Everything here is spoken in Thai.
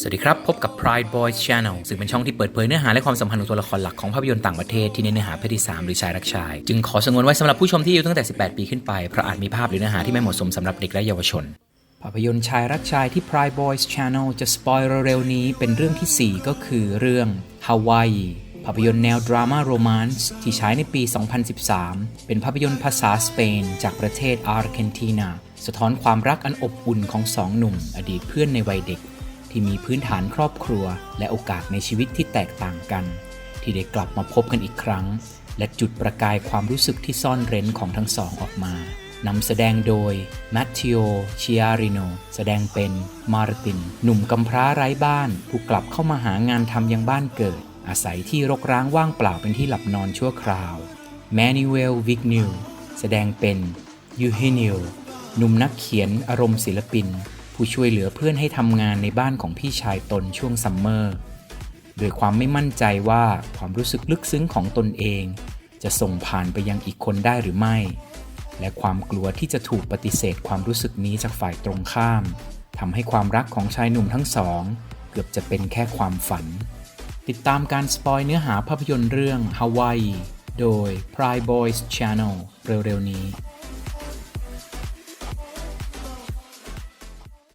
สวัสดีครับ พบกับ Pride Boys Channel ซึ่งเป็นช่องที่เปิดเผยเนื้อหาและความสัมพันธ์ของตัวละครหลักของภาพยนตร์ต่างประเทศที่เน้นเนื้อหาเพศที่ 3 หรือชายรักชาย จึงขอสงวนไว้สำหรับผู้ชมที่อายุตั้งแต่ 18 ปีขึ้นไป เพราะอาจมีภาพหรือเนื้อหาที่ไม่เหมาะสมสำหรับเด็กและเยาวชน ภาพยนตร์ชายรักชายที่ Pride Boys Channel จะสปอยเร็วๆนี้เป็นเรื่องที่ 4 ก็คือเรื่อง Hawaii ภาพยนตร์แนวดราม่าโรแมนต์ที่ฉายในปี 2013 เป็นภาพยนตร์ภาษาสเปน จากประเทศอาร์เจนตินา สะท้อนความรักอันอบอุ่นของสองหนุ่ม อดีตเพื่อนในวัยเด็ก ที่มีพื้นฐานครอบครัว และโอกาสในชีวิตที่แตกต่างกัน ที่ได้กลับมาพบกันอีกครั้ง และจุดประกายความรู้สึกที่ซ่อนเร้นของทั้งสองออกมานำแสดงโดยแมตติโอชิอาริโน แสดงเป็นมาร์ติน หนุ่มกำพร้าไร้บ้านผู้กลับเข้ามาหางานทำยังบ้านเกิด อาศัยที่รกร้างว่างเปล่าเป็นที่หลับนอนชั่วคราว แมนูเอลวิกนิว แสดงเป็นยูเฮนิลหนุ่มนักเขียนอารมณ์ศิลปิน ผู้ช่วยเหลือเพื่อนให้ทำงานในบ้านของพี่ชายตนช่วงซัมเมอร์โดยความไม่มั่นใจว่าความรู้สึกลึกซึ้งของตนเอง จะส่งผ่านไปยังอีกคนได้หรือไม่ และความกลัวที่จะถูกปฏิเสธความรู้สึกนี้จากฝ่ายตรงข้ามทำให้ความรักของชายหนุ่มทั้งสอง เกือบจะเป็นแค่ความฝัน ติดตามการสปอยเนื้อหาภาพยนตร์เรื่อง Hawaii โดย Pride Boys Channel เร็วๆนี้